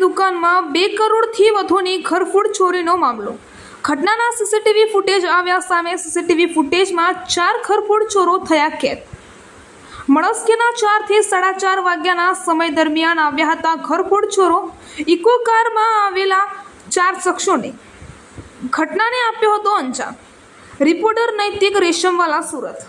દુકાનમાં બે કરોડથી વધુની ઘરફોડ ચોરીનો મામલો. ઘટનાના સીસીટીવી ફૂટેજ આવ્યા સામે સીસીટીવી ફૂટેજમાં ચાર ઘરફોડ ચોરો થયા કેદ. મળસ્કેના ચારથી સાડા ચાર વાગ્યાના સમય દરમિયાન આવ્યા હતા ઘરફોડ ચોરો. ઇકો કારમાં આવેલા ચાર શખ્સોને ઘટનાને આપ્યો હતો અંજામ. રિપોર્ટર નૈતિક રેશમવાલા સુરત.